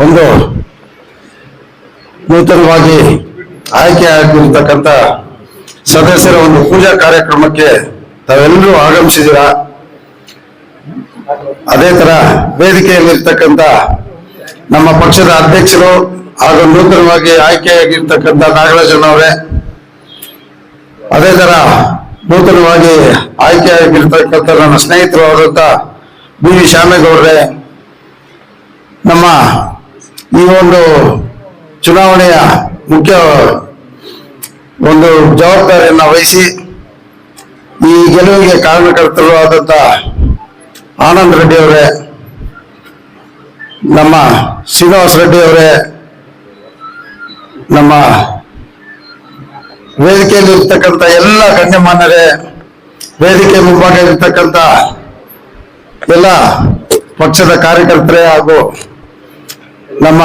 ಒಂದು ನೂತನವಾಗಿ ಆಯ್ಕೆ ಆಗಿರ್ತಕ್ಕಂಥ ಸದಸ್ಯರ ಒಂದು ಪೂಜಾ ಕಾರ್ಯಕ್ರಮಕ್ಕೆ ತಾವೆಲ್ಲರೂ ಆಗಮಿಸಿದ್ದೀರಾ? ಅದೇ ತರ ವೇದಿಕೆಯಲ್ಲಿರ್ತಕ್ಕಂಥ ನಮ್ಮ ಪಕ್ಷದ ಅಧ್ಯಕ್ಷರು ಹಾಗೂ ನೂತನವಾಗಿ ಆಯ್ಕೆಯಾಗಿರ್ತಕ್ಕಂಥ ನಾಗರಾಜನವರೇ ಅದೇ ತರ ನೂತನವಾಗಿ ಆಯ್ಕೆಯಾಗಿರ್ತಕ್ಕಂಥ ನನ್ನ ಸ್ನೇಹಿತರು ಆದಂತ ಬಿ ವಿ ಶ್ಯಾಮೇಗೌಡ್ರೆ ನಮ್ಮ ಈ ಒಂದು ಚುನಾವಣೆಯ ಮುಖ್ಯ ಒಂದು ಜವಾಬ್ದಾರಿಯನ್ನು ವಹಿಸಿ ಈ ಗೆಲುವಿಗೆ ಕಾರಣಕರ್ತರು ಆದಂತ ಆನಂದ್ ರೆಡ್ಡಿ ಅವರೇ, ನಮ್ಮ ಶ್ರೀನಿವಾಸ ರೆಡ್ಡಿ ಅವರೇ, ನಮ್ಮ ವೇದಿಕೆಯಲ್ಲಿ ಇರ್ತಕ್ಕಂಥ ಎಲ್ಲ ಗಣ್ಯಮಾನ್ಯರೇ, ವೇದಿಕೆ ಮುಂಭಾಗ ಇರ್ತಕ್ಕಂಥ ಎಲ್ಲ ಪಕ್ಷದ ಕಾರ್ಯಕರ್ತರೇ ಹಾಗೂ ನಮ್ಮ